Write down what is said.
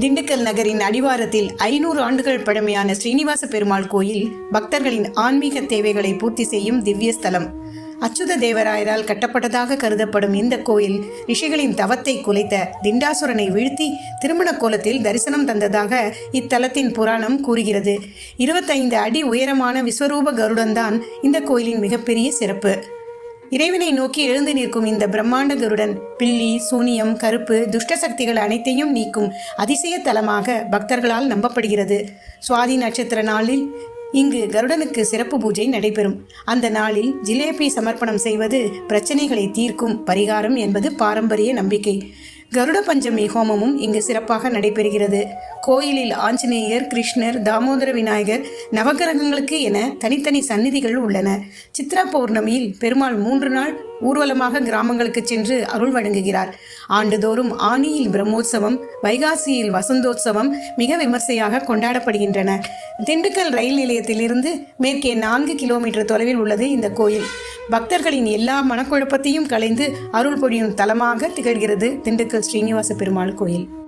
திண்டுக்கல் நகரின் அடிவாரத்தில் ஐநூறு ஆண்டுகள் பழமையான ஸ்ரீனிவாச பெருமாள் கோயில் பக்தர்களின் ஆன்மீக தேவைகளை பூர்த்தி செய்யும் திவ்ய ஸ்தலம். அச்சுத தேவராயரால் கட்டப்பட்டதாக கருதப்படும் இந்த கோயில் ரிஷிகளின் தவத்தை குலைத்த திண்டாசுரனை வீழ்த்தி திருமண கோலத்தில் தரிசனம் தந்ததாக இத்தலத்தின் புராணம் கூறுகிறது. இருபத்தைந்து அடி உயரமான விஸ்வரூப கருடன்தான் இந்த கோயிலின் மிகப்பெரிய சிறப்பு. இறைவனை நோக்கி எழுந்து நிற்கும் இந்த பிரம்மாண்ட கருடன் பில்லி சூனியம் கருப்பு துஷ்ட சக்திகள் அனைத்தையும் நீக்கும் அதிசய தலமாக பக்தர்களால் நம்பப்படுகிறது. சுவாதி நட்சத்திர நாளில் இங்கு கருடனுக்கு சிறப்பு பூஜை நடைபெறும். அந்த நாளில் ஜிலேபி சமர்ப்பணம் செய்வது பிரச்சனைகளை தீர்க்கும் பரிகாரம் என்பது பாரம்பரிய நம்பிக்கை. கருட பஞ்சமி ஹோமமும் இங்கு சிறப்பாக நடைபெறுகிறது. கோயிலில் ஆஞ்சநேயர் கிருஷ்ணர் தாமோதர விநாயகர் நவகிரகங்களுக்கு என தனித்தனி சந்நிதிகள் உள்ளன. சித்ரா பௌர்ணமியில் பெருமாள் மூன்று நாள் ஊர்வலமாக கிராமங்களுக்கு சென்று அருள் வழங்குகிறார். ஆண்டுதோறும் ஆனியில் பிரம்மோற்சவம் வைகாசியில் வசந்தோற்சவம் மிக விமர்சையாக கொண்டாடப்படுகின்றன. திண்டுக்கல் ரயில் நிலையத்திலிருந்து மேற்கே நான்கு கிலோமீட்டர் தொலைவில் உள்ளது இந்த கோயில். பக்தர்களின் எல்லா மனக்குழப்பத்தையும் கலைந்து அருள் பொழியும் தலமாக திகழ்கிறது திண்டுக்கல் ஸ்ரீனிவாச பெருமாள் கோயில்.